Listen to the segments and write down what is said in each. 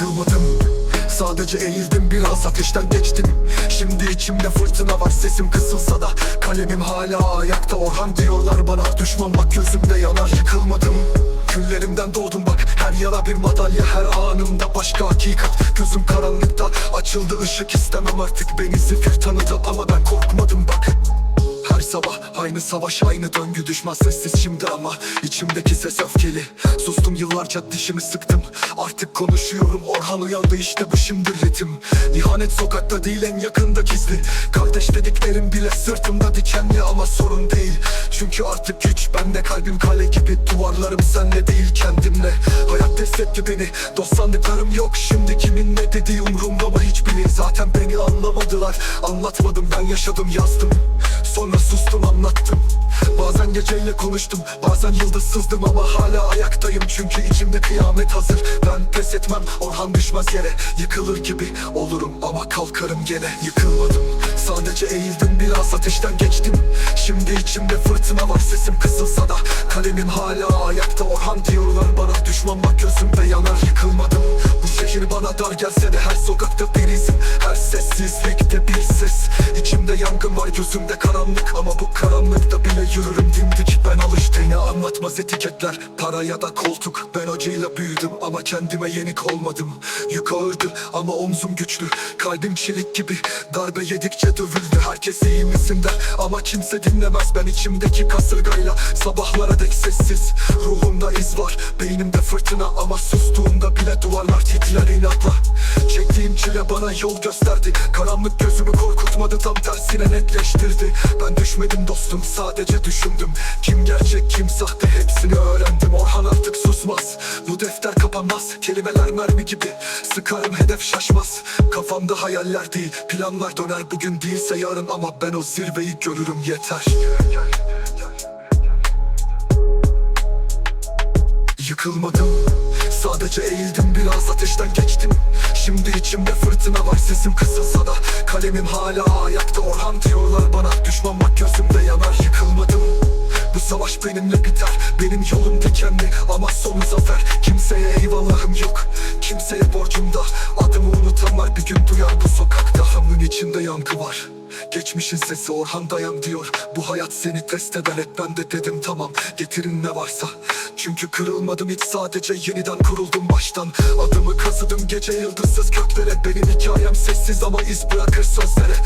Yıkılmadım Sadece eğildim biraz ateşten geçtim. Şimdi içimde fırtına var sesim kısılsa da Kalemim hala ayakta. Orhan diyorlar bana Düşman bak gözümde yanar. Yıkılmadım Küllerimden doğdum bak. Her yara bir madalya her anımda başka hakikat. Gözüm karanlıkta açıldı ışık istemem artık. Beni zifir tanıdı ama ben korkmadım bak her sabah aynı savaş aynı döngü düşmez sessiz şimdi ama içimdeki ses öfkeli. Sustum yıllarca dişimi sıktım. Artık konuşuyorum Orhan uyandı işte bu şimdi ritim. İhanet sokakta değil en yakında gizli. Kardeş dediklerim bile sırtımda dikenli ama sorun değil Çünkü artık güç bende kalbim kale gibi. Duvarlarım senle değil kendimle. Hayat test etti beni. Dost sandıklarım yok. Şimdi kimin ne dediği umurumda mı hiç bilin Zaten beni anlamadılar. Anlatmadım ben yaşadım yazdım. Sonra sustum anlattım. Bazen geceyle konuştum. Bazen yıldız sızdım ama hala ayaktayım. Çünkü içimde kıyamet hazır. Ben pes Orhan düşmez yere. Yıkılır gibi olurum ama kalkarım gene. Yıkılmadım. Sadece eğildim biraz ateşten geçtim. Şimdi içimde fırtına var sesim kısılsa da. Kalemim hala ayakta Orhan diyorlar bana. Düşman bak gözümde yanar yıkılmadım. Bu şehir bana dar gelse de her sokakta bir izim Her sessizlikte bir yangın var gözümde karanlık Ama bu karanlıkta bile yürürüm dimdik. Ben alıştığını anlatmaz etiketler. Para ya da koltuk. Ben acıyla büyüdüm ama kendime yenik olmadım. Yük ağırdı ama omzum güçlü. Kalbim çelik gibi darbe yedikçe dövüldü. Herkes iyi misin der ama kimse dinlemez. Ben içimdeki kasırgayla sabahlara dek sessiz. Ruhumda iz var beynimde fırtına Ama sustuğumda bile duvarlar titrer inatla bana yol gösterdi. Karanlık gözümü korkutmadı tam tersine netleştirdi. Ben düşmedim dostum sadece düşündüm. Kim gerçek kim sahte hepsini öğrendim. Orhan artık susmaz. Bu defter kapanmaz Kelimeler mermi gibi. Sıkarım hedef şaşmaz. Kafamda hayaller değil Planlar döner. Bugün değilse yarın Ama ben o zirveyi görürüm yeter. Yıkılmadım Sadece eğildim. Biraz ateşten geçtim Şimdi içimde fırtına var sesim kısılsa da Kalemim hala ayakta. Orhan diyorlar bana Düşman bak gözümde yanar yıkılmadım. Bu savaş benimle biter Benim yolum dikenli ama sonu zafer. Kimseye eyvallahım yok Kimseye borcum da. Adımı unutanlar bir gün duyar bu sokakta Hamın içinde yankı var Geçmişin sesi Orhan dayan diyor. Bu hayat seni test eder hep ben de dedim tamam. Getirin ne varsa. Çünkü kırılmadım hiç sadece yeniden kuruldum baştan. Adımı kazıdım gece yıldızsız göklere Benim hikayem sessiz ama iz bırakır sözlere.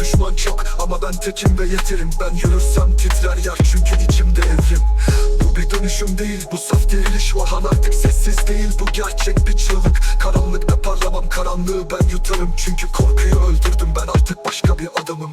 Düşman çok ama ben tekim ve yeterim Ben yürürsem titrer yer çünkü içimde evrim. Bu bir dönüşüm değil bu saf diriliş Orhan artık sessiz değil bu gerçek bir çığlık. Karanlıkta parlamam karanlığı ben yutarım. Çünkü korkuyu öldürdüm ben bir adamım